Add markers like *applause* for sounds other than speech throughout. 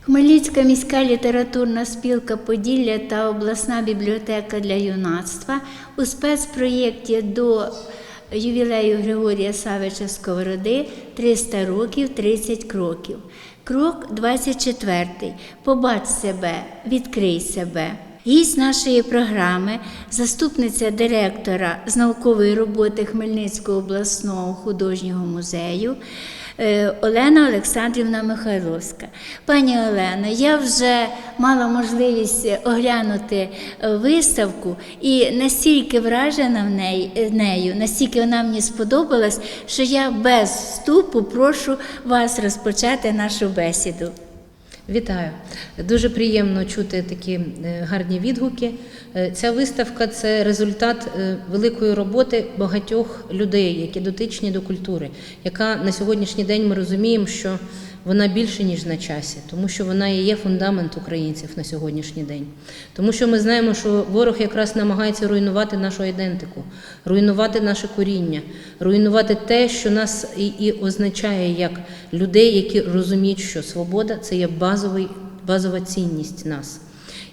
Хмельницька міська літературна спілка Поділля та обласна бібліотека для юнацтва у спецпроєкті до ювілею Григорія Савича Сковороди 300 років 30 кроків. Крок 24. Побач себе, відкрий себе. Гість нашої програми, заступниця директора з наукової роботи Хмельницького обласного художнього музею е, Олена Олександрівна Михайловська. Пані Олено, я вже мала можливість оглянути виставку і настільки вражена в неї, нею, настільки вона мені сподобалась, що я без вступу прошу вас розпочати нашу бесіду. Вітаю! Дуже приємно чути такі е, гарні відгуки. Е, Ця виставка це результат е, великої роботи багатьох людей, які дотичні до культури, яка на сьогоднішній день ми розуміємо, що вона більше ніж на часі, тому що вона і є фундамент українців на сьогоднішній день. Тому що ми знаємо, що ворог якраз намагається руйнувати нашу ідентику, руйнувати наше коріння, руйнувати те, що нас і, і означає як людей, які розуміють, що свобода це є базовий, базова цінність нас.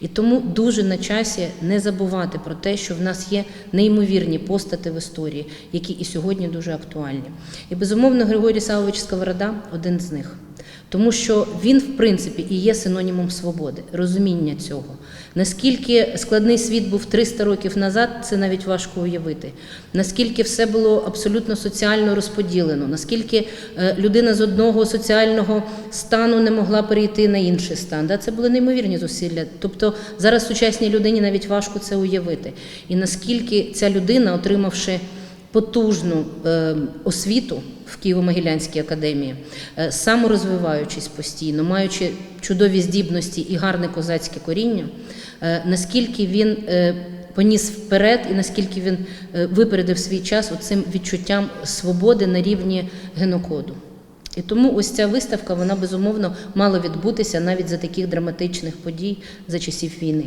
І тому дуже на часі не забувати про те, що в нас є неймовірні постати в історії, які і сьогодні дуже актуальні. І безумовно, Григорій Савович Сковорода один з них. Тому що він, в принципі, і є синонімом свободи, розуміння цього. Наскільки складний світ був 300 років назад, це навіть важко уявити. Наскільки все було абсолютно соціально розподілено, наскільки е, людина з одного соціального стану не могла перейти на інший стан. Це були неймовірні зусилля. Тобто зараз сучасній людині навіть важко це уявити. І наскільки ця людина, отримавши потужну е, освіту в Києво-Могилянській академії, е, саморозвиваючись постійно, маючи чудові здібності і гарне козацьке коріння, е, наскільки він е, поніс вперед і наскільки він випередив свій час оцим відчуттям свободи на рівні генокоду. І тому ось ця виставка, вона безумовно мала відбутися навіть за таких драматичних подій за часів війни.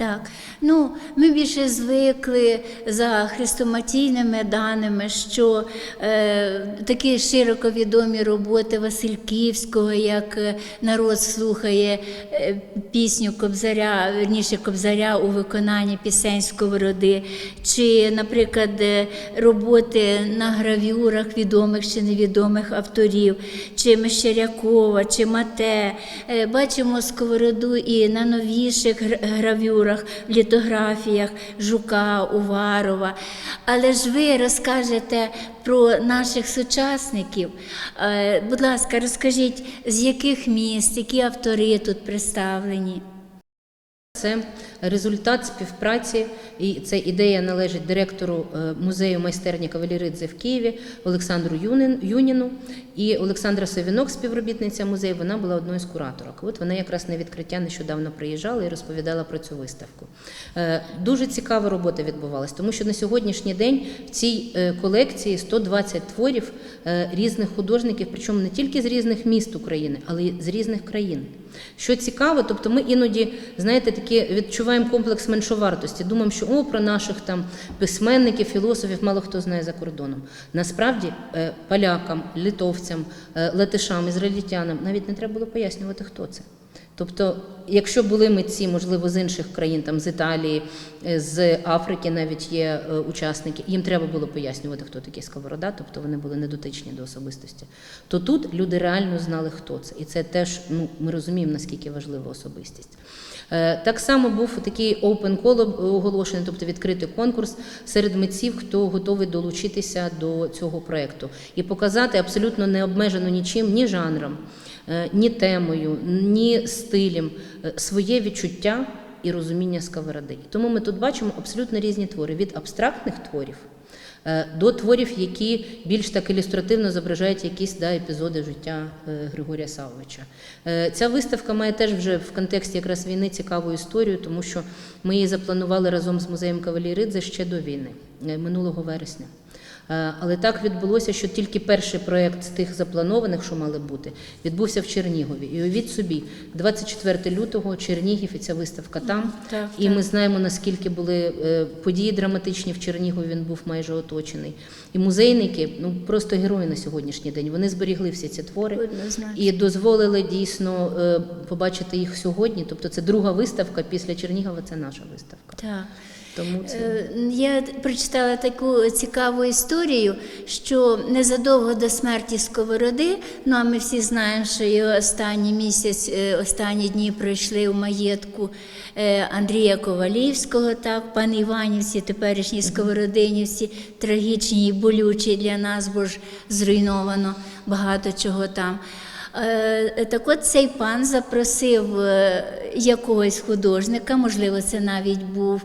Так, ну ми більше звикли за хрестоматійними даними, що е, такі широко відомі роботи Васильківського, як е, народ слухає е, пісню Кобзаря, верніше Кобзаря у виконанні пісень Сковороди, чи, наприклад, е, роботи на гравюрах відомих чи невідомих авторів, чи Мещерякова, чи Мате. Бачимо сковороду і на новіших гра- гравюрах, в літографіях Жука, Уварова. Але ж ви розкажете про наших сучасників. Е, Будь ласка, розкажіть, з яких міст, які автори тут представлені? Це результат співпраці, і ця ідея належить директору е, музею майстерні Каваліридзе в Києві Олександру Юніну. І Олександра Савінок, співробітниця музею, вона була одною з кураторок. От вона якраз на відкриття нещодавно приїжджала і розповідала про цю виставку. Е, Дуже цікава робота відбувалась, тому що на сьогоднішній день в цій е, колекції 120 творів різних художників, причому не тільки з різних міст України, але й з різних країн. Що цікаво, тобто ми іноді, знаєте, такі відчуваємо комплекс меншовартості. Думаємо, що о, про наших там письменників, філософів мало хто знає за кордоном. Насправді е, полякам, литовцям, е, латишам, ізраїльтянам навіть не треба було пояснювати, хто це. Тобто, якщо були митці, можливо, з інших країн, там з Італії, е, з Африки навіть є е, учасники, їм треба було пояснювати, хто такий Сковорода, тобто вони були недотичні до особистості. То тут люди реально знали, хто це. І це теж ну, ми розуміємо, наскільки важлива особистість. Е, Так само був такий open call оголошений, тобто відкритий конкурс серед митців, хто готовий долучитися до цього проєкту і показати абсолютно не обмежено нічим, ні жанром, ні темою, ні стилем, е, своє відчуття і розуміння сковороди. Тому ми тут бачимо абсолютно різні твори від абстрактних творів. е, До творів, які більш так ілюстративно зображають якісь да, епізоди життя е, Григорія Савовича. Е, Ця виставка має теж вже в контексті якраз війни цікаву історію, тому що ми її запланували разом з музеєм Кавалій Ридзе ще до війни, е, минулого вересня. Е, Але так відбулося, що тільки перший проєкт з тих запланованих, що мали бути, відбувся в Чернігові. І уявіть собі, 24 лютого Чернігів і ця виставка там. Так, і так. ми знаємо, наскільки були е, події драматичні в Чернігові. Він був майже оточений. І музейники, ну просто герої на сьогоднішній день. Вони зберігли всі ці твори і дозволили дійсно е, побачити їх сьогодні. Тобто, це друга виставка після Чернігова. Це наша виставка. Так. Тому це Е, Я прочитала таку цікаву історію, що незадовго до смерті Сковороди, ну а ми всі знаємо, що його останній місяць, е, останні дні пройшли у маєтку е, Андрія Ковалівського, так, пан Іванівці, теперішній Сковородинівці, трагічні і болючі для нас, бо ж зруйновано багато чого там. Е, Так от цей пан запросив е, якогось художника, можливо, це навіть був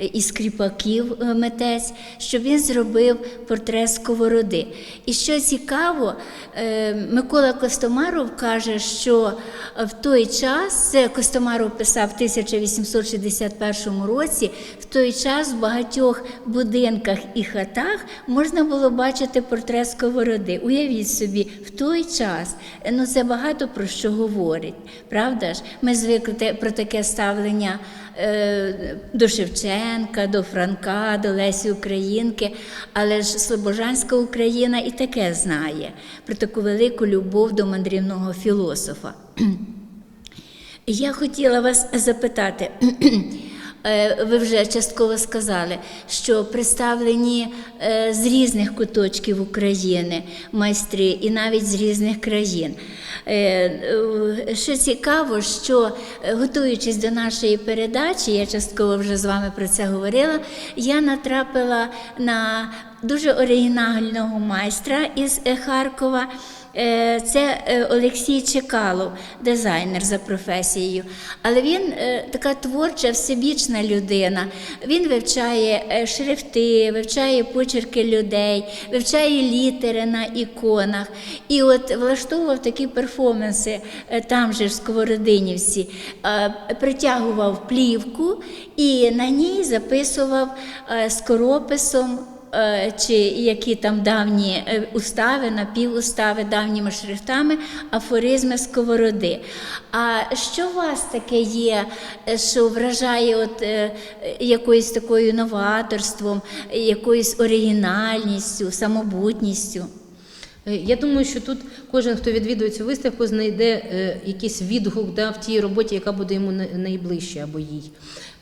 е, із кріпаків е, митець, щоб він зробив портрет сковороди. І що цікаво, Микола Костомаров каже, що в той час, це Костомаров писав в 1861 році, в той час в багатьох будинках і хатах можна було бачити портрет сковороди. Уявіть собі, в той час. Ну, це багато про що говорить, правда ж? Ми звикли про таке ставлення е, до Шевченка, до Франка, до Лесі Українки, але ж Слобожанська Україна і таке знає про таку велику любов до мандрівного філософа. *clears throat* Я хотіла вас запитати. *clears throat* е, Ви вже частково сказали, що представлені е, з різних куточків України майстри і навіть з різних країн. Е, е, Що цікаво, що готуючись до нашої передачі, я частково вже з вами про це говорила, я натрапила на дуже оригінального майстра із Харкова. Е, Це е, Олексій Чекалов, дизайнер за професією. Але він е, така творча, всебічна людина. Він вивчає шрифти, вивчає почерки людей, вивчає літери на іконах. І от влаштовував такі перформанси там же в Сковородинівці, притягував плівку і на ній записував скорописом чи які там давні е, устави, напівустави давніми шрифтами, афоризми сковороди. А що у вас таке є, е, що вражає от, е, е, якоюсь такою новаторством, е, якоюсь оригінальністю, самобутністю? Е, Я думаю, що тут кожен, хто відвідує цю виставку, знайде е, якийсь відгук да, в тій роботі, яка буде йому най- найближче або їй.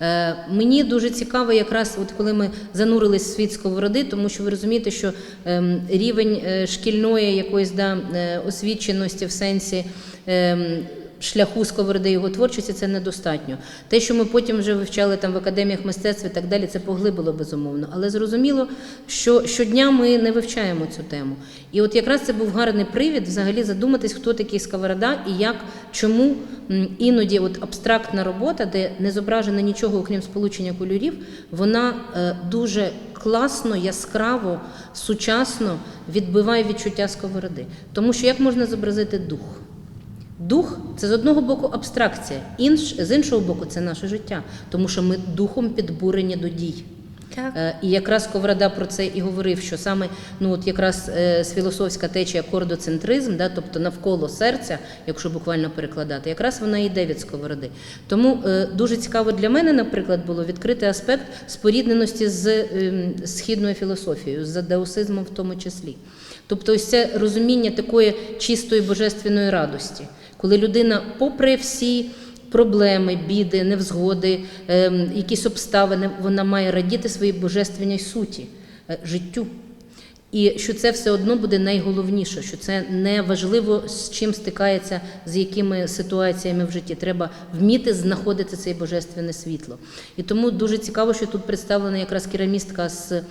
Е, мені дуже цікаво, якраз от коли ми занурились в світ сковороди, тому що ви розумієте, що ем, рівень шкільної якоїсь да, освіченості в сенсі. Шляху сковороди його творчості це недостатньо. Те, що ми потім вже вивчали там в академіях мистецтв і так далі, це поглибило безумовно. Але зрозуміло, що щодня ми не вивчаємо цю тему. І от якраз це був гарний привід взагалі задуматись, хто такий сковорода і як, чому іноді от абстрактна робота, де не зображено нічого, окрім сполучення кольорів, вона е, дуже класно, яскраво, сучасно відбиває відчуття сковороди. Тому що як можна зобразити дух? Дух це з одного боку абстракція, інш, з іншого боку, це наше життя, тому що ми духом підбурені до дій. Так. Е, І якраз Сковорода про це і говорив, що саме ну от якраз е, філософська течія кордоцентризм, да, тобто навколо серця, якщо буквально перекладати, якраз вона йде від сковороди. Тому е, дуже цікаво для мене, наприклад, було відкрити аспект спорідненості з ем, східною філософією, з даосизмом в тому числі. Тобто, ось це розуміння такої чистої божественної радості, коли людина, попри всі проблеми, біди, невзгоди, ем, якісь обставини, вона має радіти своїй божественній суті, е, життю. І що це все одно буде найголовніше, що це не важливо, з чим стикається, з якими ситуаціями в житті. Треба вміти знаходити це божественне світло. І тому дуже цікаво, що тут представлена якраз керамістка з,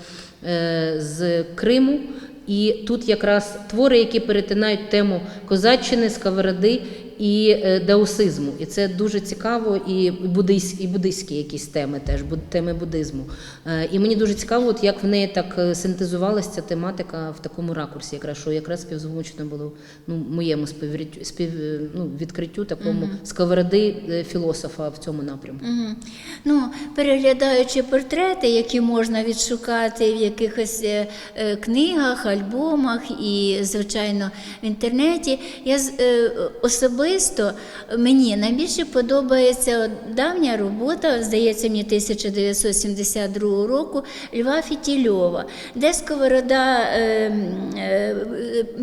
е, з Криму. І тут якраз твори, які перетинають тему козаччини, сковороди і е, даосизму. І це дуже цікаво, і буддийсь, і буддийські якісь теми теж, теми буддизму. Е, І мені дуже цікаво, от як в неї так е, синтезувалася ця тематика в такому ракурсі, якраз що якраз співзвучно було ну, моєму співріт- спів, ну, відкриттю такому сковороди е, філософа в цьому напрямку. Мгм. Ну, переглядаючи портрети, які можна відшукати в якихось книгах, альбомах і, звичайно, в інтернеті, я е, особисто мені найбільше подобається давня робота, здається, мені 1972 року Льва Фітільова, де Сковорода е, е,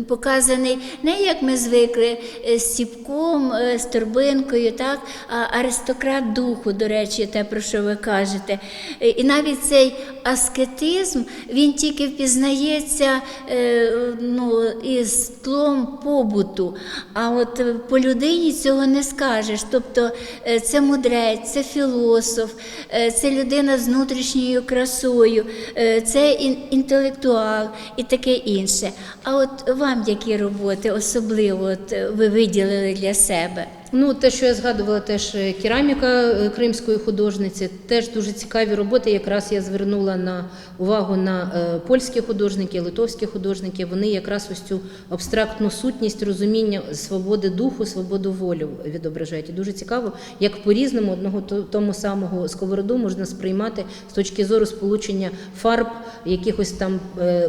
показаний не як ми звикли е, з сіпком, е, з торбинкою, так, а аристократ духу, до речі, те, про що ви кажете. Е, І навіть цей аскетизм він тільки впізнається е, ну, із тлом побуту. А от по людині цього не скажеш. Тобто е, це мудрець, це філософ, е, це людина з внутрішньою красою, е, це інтелектуал і таке інше. А от вам які роботи особливо от, ви виділили для себе? Ну, те, що я згадувала, теж е, кераміка е, кримської художниці, теж дуже цікаві роботи. Якраз я звернула на увагу на е, польські художники, литовські художники. Вони якраз ось цю абстрактну сутність розуміння свободи духу, свободу волі відображають. І дуже цікаво, як по-різному одного тому самого сковороду можна сприймати з точки зору сполучення фарб, якихось там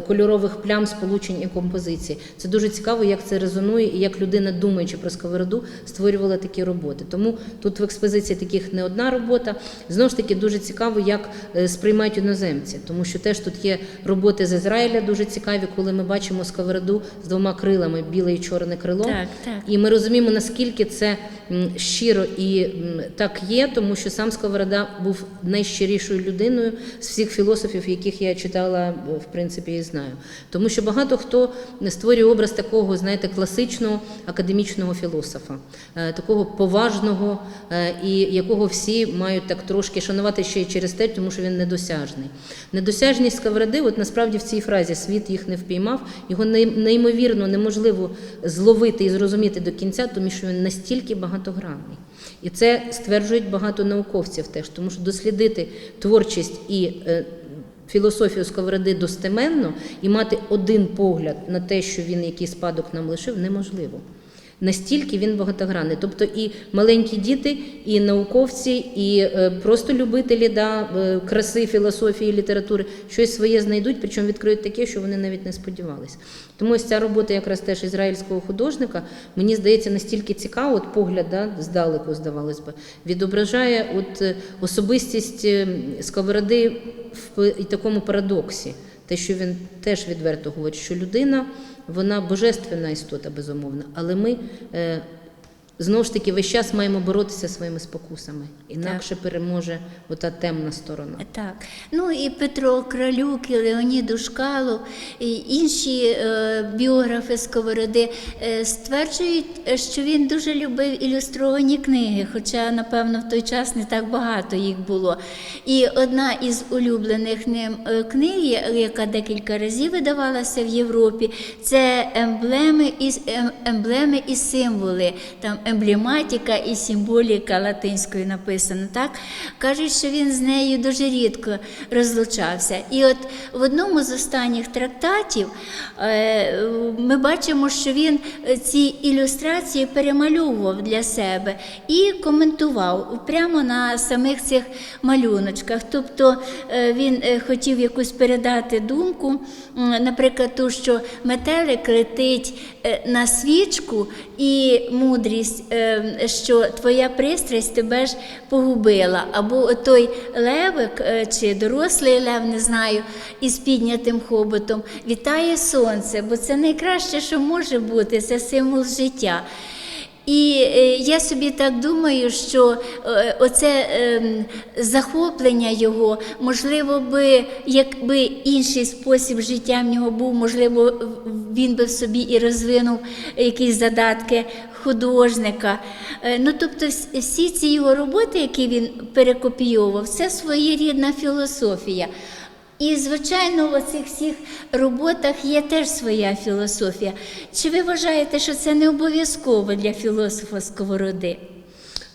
кольорових плям, сполучень і композицій. Це дуже цікаво, як це резонує і як людина, думаючи про сковороду, створювала такі роботи. Тому тут в експозиції таких не одна робота. Знову ж таки, дуже цікаво, як е, сприймають іноземці, тому що теж тут є роботи з Ізраїля дуже цікаві, коли ми бачимо сковороду з двома крилами, біле і чорне крило. Так, так. І ми розуміємо, наскільки це щиро і так є, тому що сам Сковорода був найщирішою людиною з всіх філософів, яких я читала, е, в принципі, і знаю. Тому що багато хто створює образ такого, знаєте, класичного академічного філософа, е, такого поважного, е, і якого всі мають так трошки шанувати ще й через те, тому що він недосяжний. Недосяжність Сковороди, от насправді в цій фразі світ їх не впіймав, його неймовірно неможливо зловити і зрозуміти до кінця, тому що він настільки багатогранний. І це стверджують багато науковців теж, тому що дослідити творчість і е, філософію Сковороди достеменно і мати один погляд на те, що він який спадок нам лишив, неможливо. Настільки він багатогранний. Тобто і маленькі діти, і науковці, і е, просто любителі да, е, краси, філософії, літератури щось своє знайдуть, причому відкриють таке, що вони навіть не сподівалися. Тому ось ця робота якраз теж ізраїльського художника, мені здається, настільки цікава, от погляд да, здалеку, здавалось би, відображає от е, особистість Сковороди в такому парадоксі. Те, що він теж відверто говорить, що людина вона божественна істота, безумовно, але ми е, знову ж таки весь час маємо боротися своїми спокусами. Інакше переможе ота темна сторона. Так, ну і Петро Кралюк, і Леонід Ушкало, і інші е, біографи Сковороди е, стверджують, що він дуже любив ілюстровані книги, хоча, напевно, в той час не так багато їх було. І одна із улюблених ним е, книг, яка декілька разів видавалася в Європі, це емблеми і, ем- емблеми і символи. Там емблематика і символіка латинською написано. Так? Кажуть, що він з нею дуже рідко розлучався. І от в одному з останніх трактатів е, ми бачимо, що він ці ілюстрації перемальовував для себе і коментував прямо на самих цих малюночках. Тобто е, він е, хотів якусь передати думку, наприклад, ту, що метелик летить на свічку і мудрість, е, що твоя пристрасть тебе ж погубила. Або той левик е, чи дорослий лев, не знаю, із піднятим хоботом вітає сонце, бо це найкраще, що може бути, це символ життя. І е, я собі так думаю, що е, оце ем, захоплення його, можливо, би, якби інший спосіб життя в нього був, можливо, він би в собі і розвинув якісь задатки художника. Е, Ну, тобто, всі ці його роботи, які він перекопійовував, це своєрідна філософія. І, звичайно, в оцих всіх роботах є теж своя філософія. Чи ви вважаєте, що це не обов'язково для філософа Сковороди?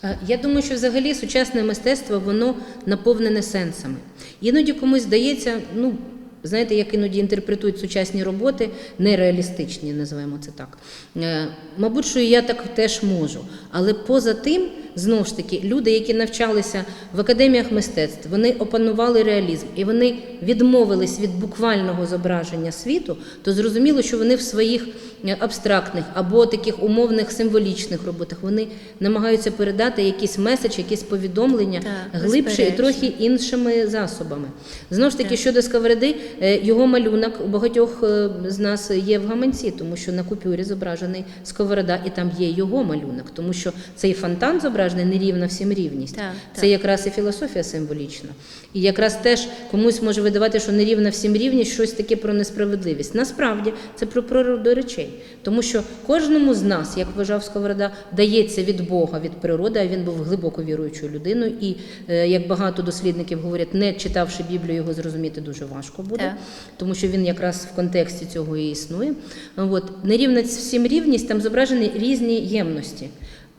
Е, Я думаю, що взагалі сучасне мистецтво воно наповнене сенсами. Іноді комусь здається, ну знаєте, як іноді інтерпретують сучасні роботи, нереалістичні, називаємо це так. Е, Мабуть, що я так теж можу. Але поза тим, знову ж таки, люди, які навчалися в академіях мистецтв, вони опанували реалізм і вони відмовились від буквального зображення світу, то зрозуміло, що вони в своїх е, абстрактних або таких умовних символічних роботах вони намагаються передати якийсь меседж, якісь повідомлення Так, глибше і трохи іншими засобами. Знову ж таки, щодо сковороди, е, його малюнок у багатьох е, з нас є в гаманці, тому що на купюрі зображений сковорода, і там є його малюнок, тому що цей фонтан зображений нерівна всім рівність. Так, Це так. якраз і філософія символічна. І якраз теж комусь може видавати, що нерівна всім рівність щось таке про несправедливість. Насправді це про природу речей. Тому що кожному з нас, як вважав Сковорода, дається від Бога, від природи, а він був глибоко віруючою людиною. І е, як багато дослідників говорять, не читавши Біблію, його зрозуміти дуже важко буде, Так. тому що він якраз в контексті цього і існує. От нерівна всім рівність, там зображені різні ємності.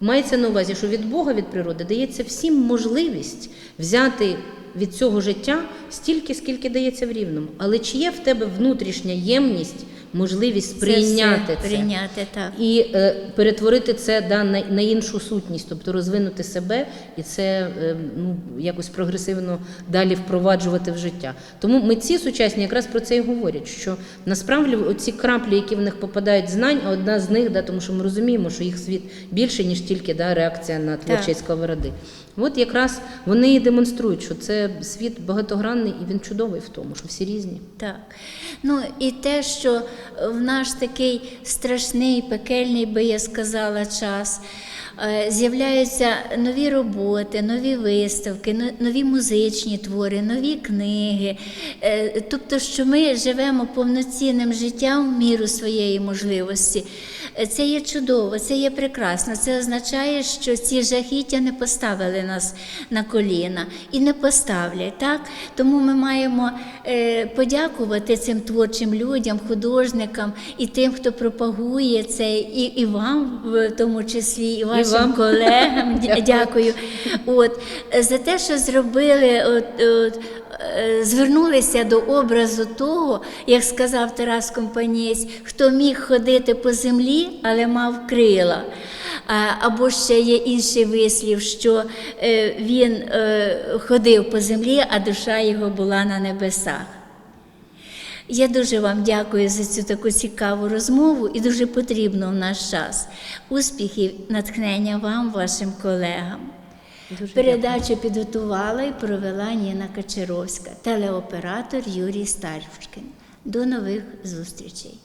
Мається на увазі, що від Бога, від природи дається всім можливість взяти від цього життя стільки, скільки дається в рівному. Але чи є в тебе внутрішня ємність, можливість прийняти це? Прийняти, так. І е, перетворити це да, на, на іншу сутність, тобто розвинути себе і це е, ну, якось прогресивно далі впроваджувати в життя. Тому митці сучасні якраз про це і говорять, що насправді оці краплі, які в них попадають знань, а одна з них, да, тому що ми розуміємо, що їх світ більше, ніж тільки да, реакція на творчість сковороди. От якраз вони і демонструють, що це світ багатогранний і він чудовий в тому, що всі різні. Так. Ну і те, що в наш такий страшний, пекельний, би я сказала, час. Е, З'являються нові роботи, нові виставки, нові музичні твори, нові книги. Е, Тобто, що ми живемо повноцінним життям в міру своєї можливості. Е, Це є чудово, це є прекрасно. Це означає, що ці жахіття не поставили нас на коліна і не поставлять. Так? Тому ми маємо подякувати цим творчим людям, художникам і тим, хто пропагує це, і, і вам в тому числі, і вашим вам. колегам. *laughs* Дякую. Дякую. От, за те, що зробили. От, от, е, Звернулися до образу того, як сказав Тарас Компанієць, хто міг ходити по землі, але мав крила. Або ще є інший вислів, що е, він е, ходив по землі, а душа його була на небесах. Я дуже вам дякую за цю таку цікаву розмову і дуже потрібно в наш час. Успіхів, натхнення вам, вашим колегам. Дуже Передачу підготувала і провела Ніна Качаровська, телеоператор Юрій Старшкин. До нових зустрічей.